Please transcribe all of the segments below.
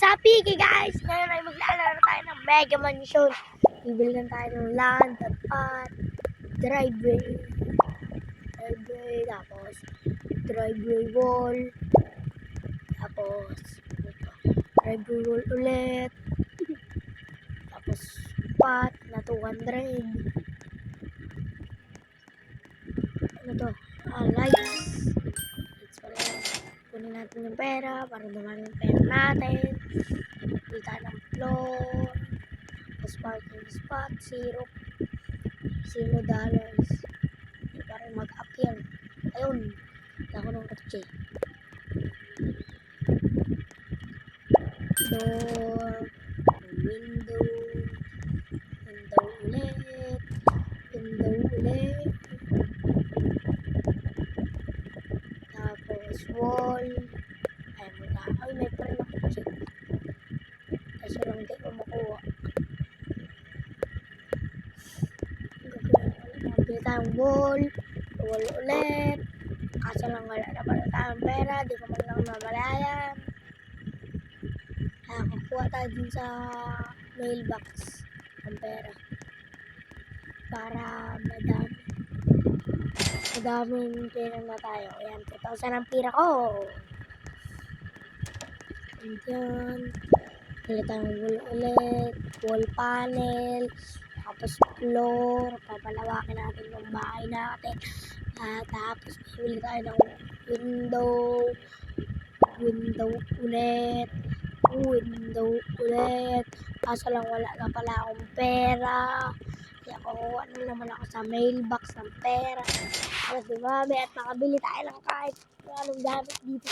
Sa Piki guys! Ngayon ay maglalaro tayo ng Mega Mansion. Bibili lang tayo ng land at driveway, driveway, tapos driveway wall, tapos driveway wall ulit, tapos pot na 200. Ano to? Ah, lights. Kunin natin yung pera para dumami yung pera natin. Tayo ng floor. Tapos parking spot, zero. Zero dollars. Hindi pa rin mag-up yan. Ayun. Ako ng kotse. Door. Window. Window ulit. Window ulit. Tapos wall. Ay, muna. Ay, may rin ako check. Kaso lang hindi ko makuha. Bili tayong wall. Wall ulit. Kaso lang wala na pala tayong pera. Di ko man lang mamalayan. Kaya kukuha tayo dun sa mailbox ng pera. Para madami. Madaming pera na tayo. Ayan, 2,000 ang pira ko. Ayan. Pili tayong wall ulit. Wall panel. Tapos floor. Papalawakin natin yung bahay natin. Ah, tapos pili tayo ng window. Window ulit. Window ulit. Kaso lang wala na pala akong pera. Kaya kukuha na naman ako sa mailbox ng pera. Para dumami at nakabili tayo ng kahit anong gamit dito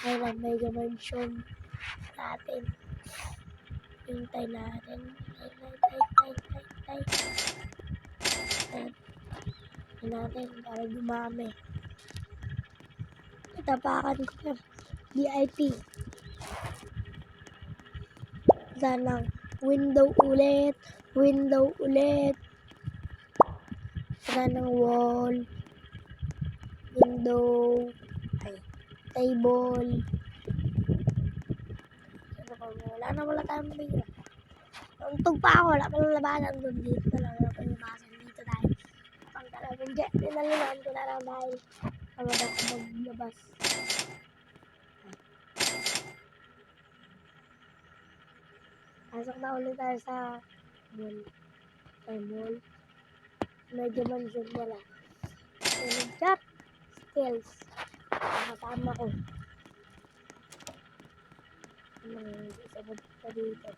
sa ang mega mansion natin. Hintay natin. Tay, tay, tay, tay, tay, tay. Natin para dumami. Itapakan ko yung VIP. Sanang window ulit. Window ulit. Sanang wall. Window. Ay, table. Wala na wala tayong pera. Untog pa ako. Wala pa lang labanan doon. Dito na lang ako lumasan. Dito tayo. Pang talagang jet. Ninalunan ko na lang dahil tamad ako maglabas. Pasok na ulit tayo sa mall. Ay, mall. Medyo mansion wala. Yung chat skills. Nakatama ko. Nang isabot pa dito.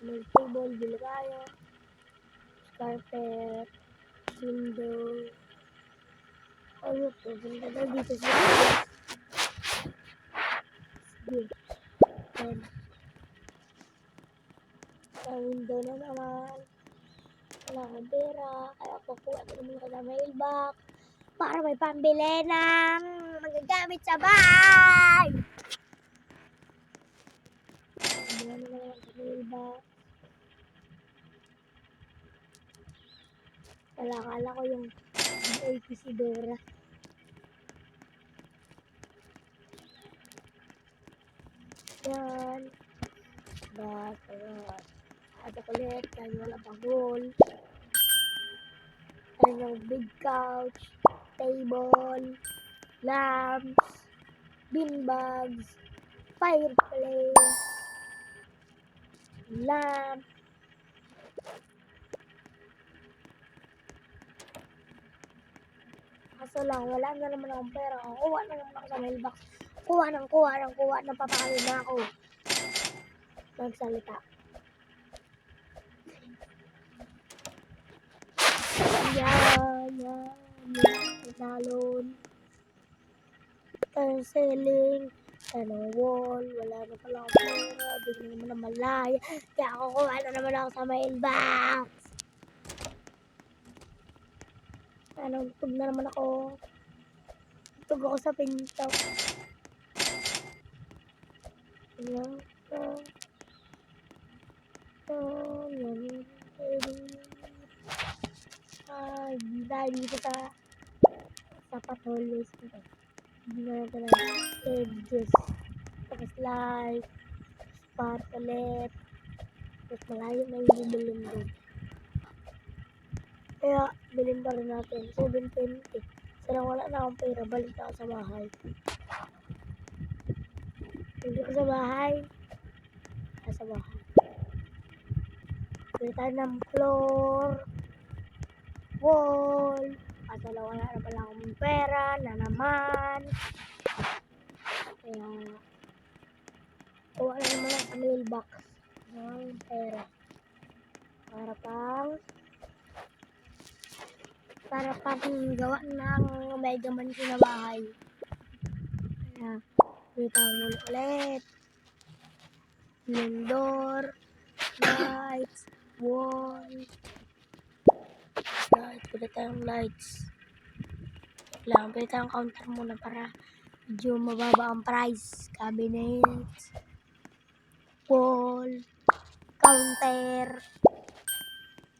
Small table, bili tayo. Carpet. Window. Ano to? Bunda na dito sa Sige. Yan. Sa window na naman wala akong pera, kaya kukuha ko naman ako sa mailbox para may pambili ng magagamit sa bahay. Kukuha naman ako sa mailbox. Wala, kala ko yung si Dora. Yan. Bat, ayan. At ulit, dahil wala wall. Ayan yung big couch, table, lamps, bean bags, fireplace, lamp, Kaso lang, wala na naman akong pera. Kuha na naman ako sa mailbox. Kuha ng kuha ng kuha ng papakali na ako. Magsalita. Yan, yan, yan. Talon. Turn ceiling. Tanong wall. Wala na pala akong pera. Di ko naman na malaya. Kaya ako kuha na naman ako sa mailbox. Anong tug na naman ako. Tug ako sa pinto. Yan. Yan. Yan. Yan. Ay, dahil dito sa sa patuloy. Bigyan natin ng edges. Tapos light. Spot ulit. Tapos malayo na yung bibilin doon. Kaya, bilhin pa rin natin. 720. Sana wala na akong pera. Balik na ako sa bahay. Hindi ko sa bahay. Nasa bahay. Bili tayo ng floor. Wall. Kaso lang wala na pala akong pera na naman. Kaya, kuha na naman sa mailbox ng pera. Para pang para pang gawa ng mega mansion na bahay. Kaya, tayo muna ulit. Lindor, lights, wall, lights, pwede tayong lights. Lang, pwede tayong counter muna para medyo mababa ang price. Cabinets, wall, counter,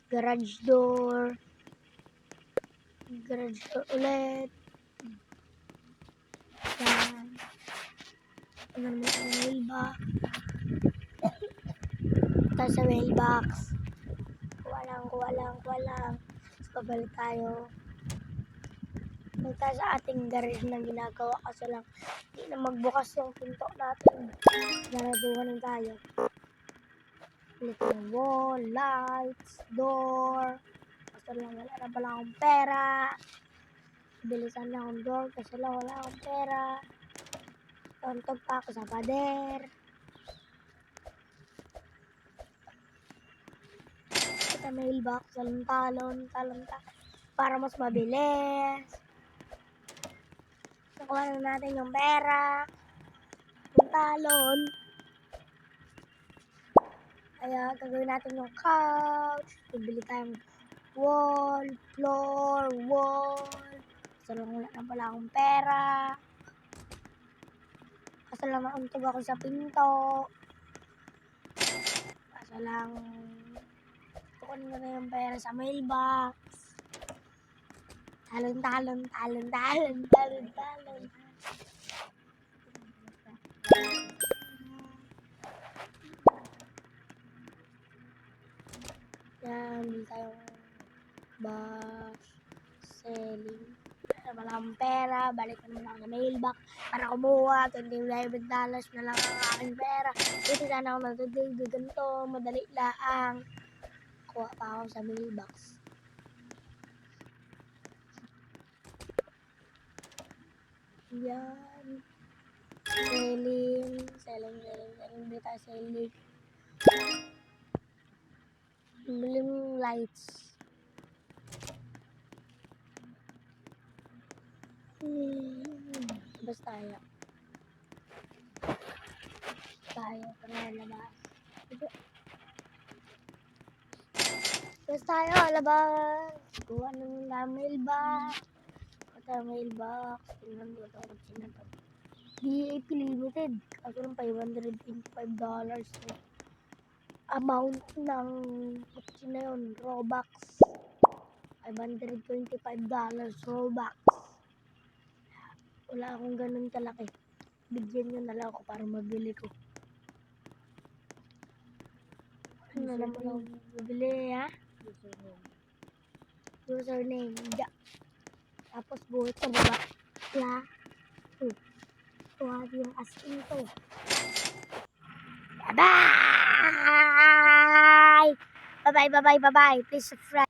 garage door, garage door ulit. Yan. Ano naman ang mailbox. Tapos sa mailbox. Kuha lang, kuha lang, kuha lang. Tapos babalik tayo. Punta sa ating garage na ginagawa kasi lang hindi na magbukas yung pinto natin. Naraduhan lang tayo. Ulit yung wall, lights, door. Kasi lang wala na pala akong pera. Bilisan na akong door kasi lang wala akong pera. Tontog pa ako sa pader. Sa mailbox, talon-talon, talon-talon. Para mas mabilis. Nakuha na natin yung pera. Yung talon. Kaya gagawin natin yung couch. Bibili tayong wall, floor, wall. Kasi lang wala na pala akong pera. Kasi lang nauntog ako sa pinto. Kasi lang tukunin ko na yung pera sa mailbox. Talon, talon, talon, talon, talon, talon. Yan, bili tayong bus, selling. Wala akong pera, balik ko naman ako sa mailbox para kumuha, 29 dollars na lang ang aking pera. Dito sana ako natutulog, ganito, madali laang. Kuha pa ako sa mailbox. Yan. Selling, selling, selling, selling. Tayo selling. Bili mong lights. Hmm. Labas tayo. Tayo, para labas. Labas tayo, labas. Kuha ng mailbox. Kuha tayo mailbox. Tingnan ko ito kung sino to. DAP Limited. Kaso ng $525 dollars. Amount ng kutsi na yun, Robux. $525 dollars Robux. Wala akong ganun kalaki. Bigyan nyo na lang ako para mabili ko. Ano na naman ako bibili, ha? Username. Ja. Tapos buhit sa baba. La. Uh. Tuwag yung as in to. Bye-bye! Bye-bye, bye-bye, bye-bye. Please subscribe.